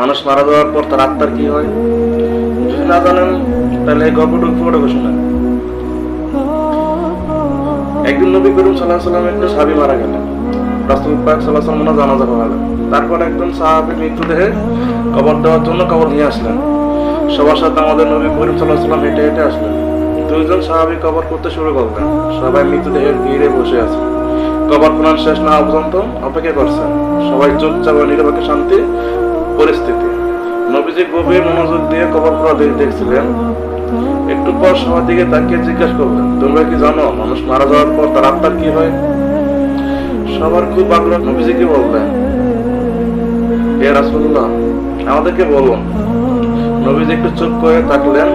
মানুষ মারা যাওয়ার পর তার আত্মার কি হয়? যদি না জানেন, তাহলে গল্পটুকু পুরোটা শুনেন একদিন নবী করিম সাল্লাহ সাল্লাম একটা সাহাবি মারা গেলেন। রাসুল পাক সাল্লাহ সাল্লাম জানাজা পড়ালেন। তারপর একজন সাহাবি মৃত্যুদেহে কবর দেওয়ার জন্য কবর নিয়ে আসলেন। সবার সাথে আমাদের নবী করিম সাল্লাহ সাল্লাম হেঁটে হেঁটে আসলেন। দুইজন সাহাবি কবর করতে শুরু করলেন। সবাই মৃত্যুদেহের ভিড়ে বসে আছে। কবর কোরআন শেষ না পর্যন্ত অপেক্ষা করছেন। সবাই চুপচাপ নিরপেক্ষ শান্তি পরিস্থিতি। নবীজি গভীর মনোযোগ দিয়ে কবর করা দেখছিলেন, একটু পর সবার দিকে তাকিয়ে জিজ্ঞাসা করলেন, তোমরা কি জানো মানুষ মারা যাওয়ার পর তার আত্মার কি হয়? সবার খুব আগ্রহ নবীজিকে বললেন, এ রাসুল্লাহ আমাদেরকে বলুন। নবীজি একটু চুপ করে থাকলেন।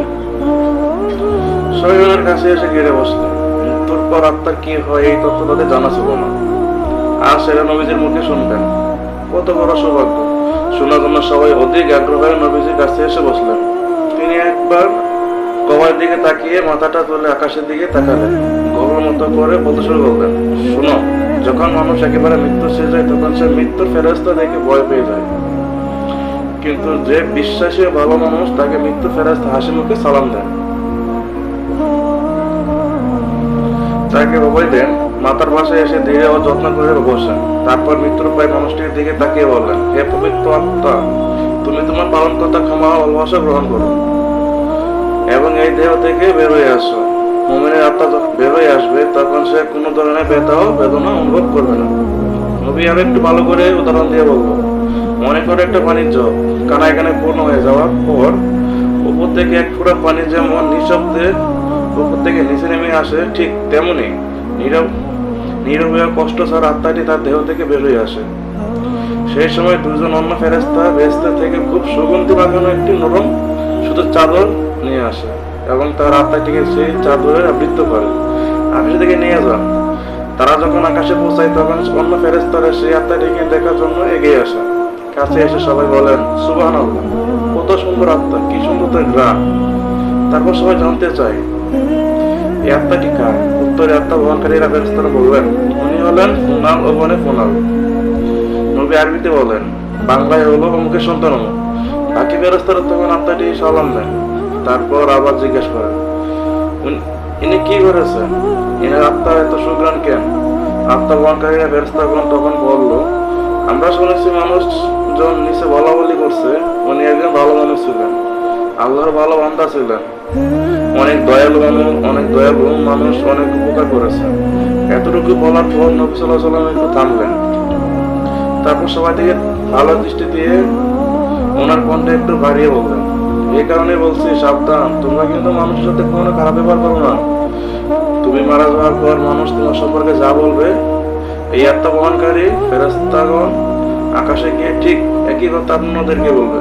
শরীরের কাছে এসে ঘিরে বসলেন, মৃত্যুর পর আত্মার কি হয় এই তথ্য তাদের জানা ছিল না। আর সেটা নবীজির মুখে শুনবেন কত বড় সৌভাগ্য। শোনার জন্য সবাই অধিক আগ্রহ নবীজির কাছে এসে বসলেন। তিনি একবার কবার দিকে তাকিয়ে মাথাটা তুলে আকাশের দিকে তাকালেন। গভীর মতো করে বলতে শুরু করলেন। শুনো, যখন মানুষ একেবারে মৃত্যু শেষ যায় তখন সে মৃত্যুর ফেরস্তা দেখে ভয় পেয়ে যায়। কিন্তু যে বিশ্বাসী ভালো মানুষ তাকে মৃত্যু ফেরস্তা হাসি মুখে সালাম দেন তাকে অভয় দেন মাতার পাশে এসে ধীরে ও যত্ন করে বসেন তারপর মৃত্যুর প্রায় মানুষটির দিকে তাকিয়ে বললেন হে পবিত্র আত্মা, তুমি তোমার পালন কথা ক্ষমা ভালোবাসা গ্রহণ করো এবং এই দেহ থেকে বের হয়ে আসো। মোমিনের আত্মা যখন বের হয়ে আসবে, তখন সে কোনো ধরনের ব্যথা ও বেদনা অনুভব করবে না। নবী আর একটু ভালো করে উদাহরণ দিয়ে বলব মনে করে একটা বাণিজ্য কানায় এখানে পূর্ণ হয়ে যাওয়ার পর উপর থেকে এক ফোঁটা পানি যেমন নিঃশব্দে উপর থেকে নিচে নেমে আসে, ঠিক তেমনি নীরব নীরব কষ্ট ছাড়া আত্মাটি তার দেহ থেকে বের হয়ে আসে। সেই সময় দুজন অন্য ফেরেস্তা বেস্তা থেকে খুব সুগন্ধি মাখানো একটি নরম, শুধু চাদর নিয়ে আসে এবং তার আত্মাটিকে সেই চাদরে আবৃত্ত করে। আকাশে থেকে নিয়ে যান। তারা যখন আকাশে পৌঁছায়, তখন অন্য ফেরেস্তারা সেই আত্মাটিকে দেখার জন্য এগিয়ে আসে। কাছে এসে সবাই বলেন সুবাহ কত সুন্দর আত্মা, কি সুন্দর তার গ্রাম তারপর সবাই জানতে চায়, এই আত্মাটি কার? আত্মা বহনকারীরা ফেরেস্তারা বলবেন উনি হলেন ফুনাল ও বনে ফুনাল নবী আরবিতে বলেন, বাংলায় হলো অমুকের সন্তান অমুক বাকি ফেরেস্তারা তখন আত্মাটি সালাম দেন, তারপর আবার জিজ্ঞেস করেন ইনি কি করেছেন? এনার আত্মা এত সুগ্রাণ কেন? আত্মা বহনকারীরা ফেরেস্তাগণ তখন বলল, আমরা শুনেছি মানুষ জন নিচে বলা বলি করছে, উনি একজন ভালো মানুষ ছিলেন। আল্লাহর ভালো বান্দা ছিলেন। অনেক দয়ালু মানুষ, অনেক দয়ালু মানুষ অনেক উপকার করেছে। এতটুকু বলার পর নবী সাল্লাহ একটু থামলেন। তারপর সবাই থেকে ভালো দৃষ্টি দিয়ে ওনার কণ্ঠে একটু বাড়িয়ে বললেন এই কারণে বলছি, সাবধান, তোমরা কিন্তু মানুষের সাথে কোনো খারাপ ব্যবহার করো না। তুমি মারা যাওয়ার পর মানুষ তোমার সম্পর্কে যা বলবে, এই আত্মা বহনকারী ফেরস্তাগণ আকাশে গিয়ে ঠিক একই কথা আপনাদেরকে বলবে।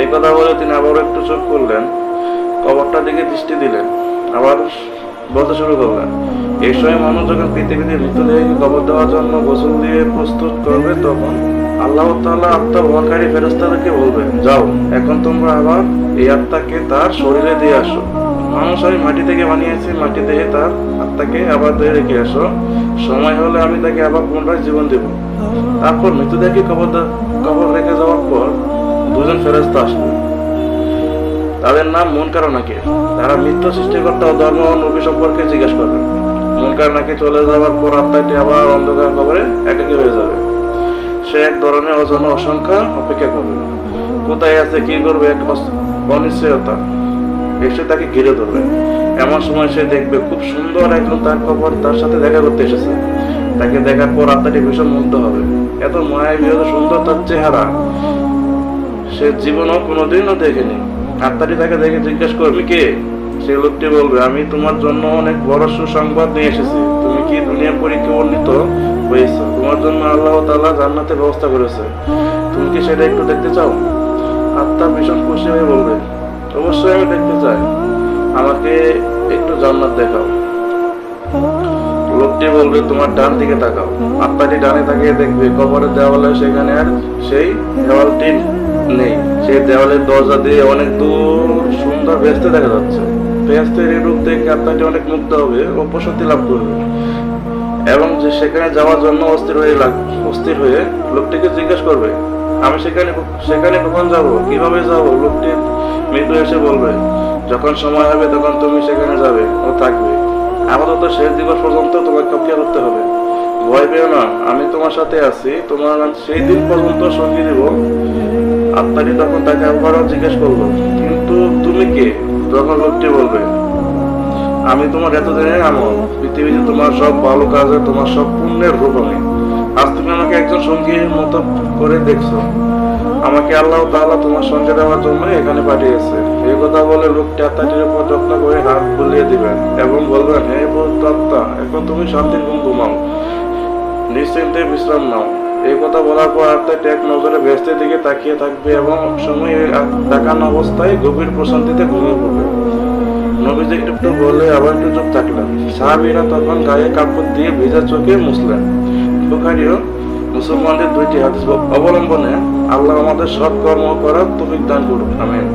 এই কথা বলে তিনি আবার একটু চোখ করলেন কবরটার দিকে দৃষ্টি দিলেন। আবার বলতে শুরু করলেন, এই সময় মানুষ যখন পৃথিবীতে মৃতদেহকে কবর দেওয়ার জন্য গোসল দিয়ে প্রস্তুত করবে তখন আল্লাহ তাআলা আত্মা বহনকারী ফেরেস্তাদেরকে বলবে যাও, এখন তোমরা আবার এই আত্মাকে তার শরীরে দিয়ে আসো। মানুষ আমি মাটি থেকে বানিয়েছি, মাটি থেকে তার আত্মাকে আবার দিয়ে রেখে আসো। সময় হলে আমি তাকে আবার পুনরায় জীবন দেব। তারপর মৃতদেহকে কবর কবর রেখে যাওয়ার পর দুজন ফেরেস্তা আসবে তাদের নাম মনকার নাকি তারা মিথ্য সৃষ্টিকর্তা ও ধর্ম নবী সম্পর্কে জিজ্ঞেস করবেন মনকার নাকি চলে যাওয়ার পর আত্মাটি আবার অন্ধকার কবরে একাকী হয়ে যাবে। সে এক ধরনের অজন অসংখ্যা অপেক্ষা করবে। কোথায় আছে, কি করবে, এক অনিশ্চয়তা। এসে তাকে ঘিরে ধরবে। এমন সময় সে দেখবে খুব সুন্দর একজন তার খবর তার সাথে দেখা করতে এসেছে। তাকে দেখার পর আত্মাটি ভীষণ মুগ্ধ হবে। এত মায়াবী এত সুন্দর তার চেহারা। সে জীবনও কোনোদিনও দেখেনি। আত্মাটি তাকে দেখে জিজ্ঞেস করবে, কে? সে লোকটি বলবে, আমি তোমার জন্য অনেক বড় সুসংবাদ নিয়ে এসেছি। তুমি কি দুনিয়া পরীক্ষা বর্ণিত হয়েছে? তোমার জন্য আল্লাহ তাআলা জান্নাতের ব্যবস্থা করেছে। তুমি কি সেটা একটু দেখতে চাও? আত্মা ভীষণ খুশি হয়ে বলবে, অবশ্যই আমি দেখতে চাই। আমাকে একটু জান্নাত দেখাও। লোকটি বলবে, তোমার ডান দিকে তাকাও। আত্মাটি ডানে তাকিয়ে দেখবে, কবরের দেওয়ালে সেখানে আর সেই দেওয়ালটি নেই। সেই দেওয়ালের দরজা দিয়ে অনেক দূর সুন্দর ভেস্তে দেখা যাচ্ছে। ভেস্তের এই রূপ দেখে আত্মাটি অনেক মুগ্ধ হবে ও প্রশান্তি লাভ করবে। এবং যে সেখানে যাওয়ার জন্য অস্থির হয়ে অস্থির হয়ে লোকটিকে জিজ্ঞেস করবে, আমি সেখানে সেখানে কখন যাব? কীভাবে যাব? লোকটি মৃদু এসে বলবে, যখন সময় হবে তখন তুমি সেখানে যাবে ও থাকবে। আপাতত শেষ দিবস পর্যন্ত তোমাকে অপেক্ষা করতে হবে। ভয় পেও না, আমি তোমার সাথে আছি। তোমার সেই দিন পর্যন্ত সঙ্গী দিব আত্মাটি তখন তাকে আবারও জিজ্ঞেস করব, কিন্তু তুমি কে? তখন লোকটি বলবে, আমি তোমার এতদিনের আমল পৃথিবীতে তোমার সব ভালো কাজে তোমার সব পুণ্যের রূপ আজ তুমি আমাকে একজন সঙ্গীর মতো করে দেখছ। আমাকে আল্লাহ তাআলা তোমার সঙ্গে দেওয়ার জন্য এখানে পাঠিয়েছে। এই কথা বলে লোকটি আত্মাটির উপর যত্ন করে হাত বুলিয়ে দিবেন এবং বলবেন হে আত্মা, এখন তুমি শান্তির ঘুম ঘুমাও। নিশ্চিন্তে বিশ্রাম নাও। এই কথা বলার পর আত্মাটি এক নজরে ভেস্তের দিকে তাকিয়ে থাকবে এবং সময় তাকানো অবস্থায় গভীর প্রশান্তিতে ঘুমিয়ে পড়বে। নবীজি একটু বলে আবার একটু চুপ থাকলেন। সাহাবিরা তখন গায়ে কাপড় দিয়ে ভেজা চোখে মুসলেন বুখারিও মুসলমানদের দুইটি হাদিস অবলম্বনে আল্লাহ আমাদের সৎ কর্ম করার তৌফিক দান করুন আমিন।